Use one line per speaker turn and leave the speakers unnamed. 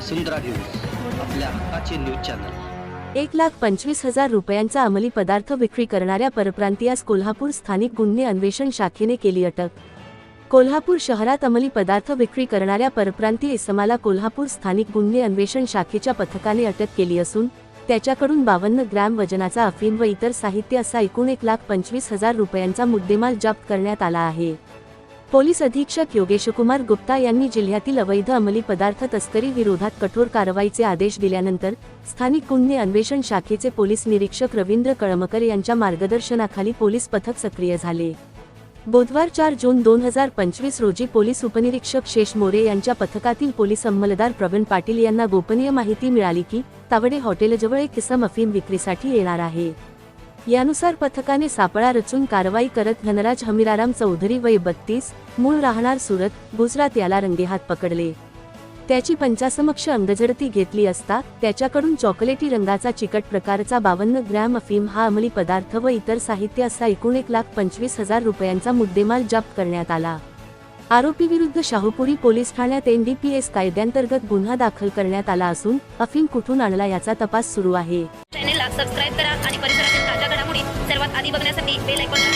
वसुंधरा news आपल्या हक्काचे news channel.
एक लाख पंचवीस हजार रुपयांचा अंमली पदार्थ विक्री करणाऱ्या परप्रांतीयास कोल्हापूर स्थानिक गुन्हे अन्वेषण शाखेने केली अटक. कोल्हापूर शहरात अंमली पदार्थ विक्री करणाऱ्या परप्रांतीय इसमाला कोल्हापूर स्थानिक गुन्हे अन्वेषण शाखेच्या पथकाने अटक केली असून त्याच्याकडून बावन्न ग्रॅम वजनाचा अफीम व इतर साहित्य असा एकूण एक लाख पंचवीस हजार रुपयांचा मुद्देमाल जप्त करण्यात आला आहे. पोलीस अधीक्षक योगेशकुमार गुप्ता यांनी जिल्ह्यातील अवैध अंमली पदार्थ तस्करी विरोधात कठोर कारवाईचे आदेश दिल्यानंतर स्थानिक गुन्हे अन्वेषण शाखेचे पोलीस निरीक्षक रवींद्र कळमकर यांच्या मार्गदर्शनाखाली पोलीस पथक सक्रिय झाले. बुधवार चार जून दोन हजार पंचवीस रोजी पोलीस उपनिरीक्षक शेष मोरे यांच्या पथकातील पोलीस अंमलदार प्रवीण पाटील यांना गोपनीय माहिती मिळाली की तावडे हॉटेलजवळ एक किसम अफीम विक्रीसाठी येणार आहे. यानुसार पथकाने सापळा रचून कारवाई करत धनराज हमीराराम चौधरी वय बत्तीस मूळ राहणार सुरत गुजरात याला रंगेहात पकडले. त्याची पंचासमक्ष अंगझडती घेतली असता त्याच्याकडून चॉकलेटी रंगाचा चिकट प्रकारचा बावन्न ग्रॅम अफीम हा अंमली पदार्थ व इतर साहित्य असा एकूण एक लाख पंचवीस हजार रुपयांचा मुद्देमाल जप्त करण्यात आला. आरोपीविरुद्ध शाहूपुरी पोलीस ठाण्यात एनडीपीएस कायद्यांतर्गत गुन्हा दाखल करण्यात आला असून अफीम कुठून आणला याचा तपास सुरू आहे.
चॅनेलला सबस्क्राईब करा आणि परिसरातील ताज्या may like 100